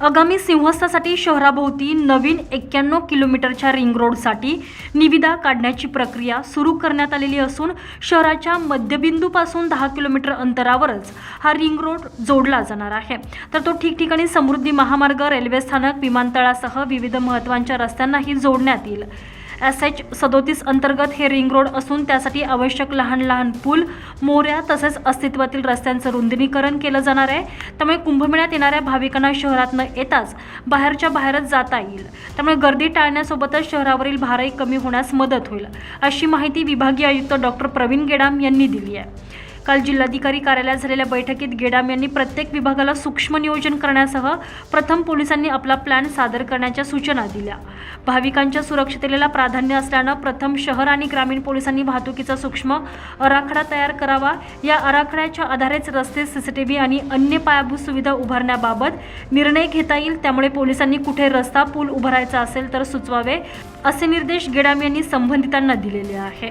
आगामी सिंहस्थासाठी शहराभोवती नवीन एक्क्याण्णव किलोमीटरच्या रिंग रोडसाठी निविदा काढण्याची प्रक्रिया सुरू करण्यात आलेली असून शहराच्या मध्यबिंदूपासून दहा किलोमीटर अंतरावरच हा रिंग रोड जोडला जाणार आहे. तर तो ठिकठिकाणी समृद्धी महामार्ग रेल्वे स्थानक विमानतळासह विविध महत्त्वांच्या रस्त्यांनाही जोडण्यात येईल. एस एच सदोतीस अंतर्गत हे रिंग रोड असून त्यासाठी आवश्यक लहान लहान पूल मोऱ्या तसेच अस्तित्वातील रस्त्यांचं रुंदीकरण केलं जाणार आहे. त्यामुळे कुंभमेळ्यात येणाऱ्या भाविकांना शहरात न येताच बाहेरच्या बाहेरच जाता येईल. त्यामुळे गर्दी टाळण्यासोबतच शहरावरील भारही कमी होण्यास मदत होईल अशी माहिती विभागीय आयुक्त डॉक्टर प्रवीण गेडाम यांनी दिली आहे. काल जिल्हाधिकारी कार्यालयात झालेल्या बैठकीत गेडाम यांनी प्रत्येक विभागाला सूक्ष्म नियोजन करण्यासह प्रथम पोलिसांनी आपला प्लॅन सादर करण्याच्या सूचना दिल्या. भाविकांच्या सुरक्षिततेला प्राधान्य असल्यानं प्रथम शहर आणि ग्रामीण पोलिसांनी वाहतुकीचा सूक्ष्म आराखडा तयार करावा. या आराखड्याच्या आधारेच रस्ते सीसीटीव्ही आणि अन्य पायाभूत सुविधा उभारण्याबाबत निर्णय घेता येईल. त्यामुळे पोलिसांनी कुठे रस्ता पूल उभारायचा असेल तर सुचवावे असे निर्देश गेडाम यांनी संबंधितांना दिलेले आहे.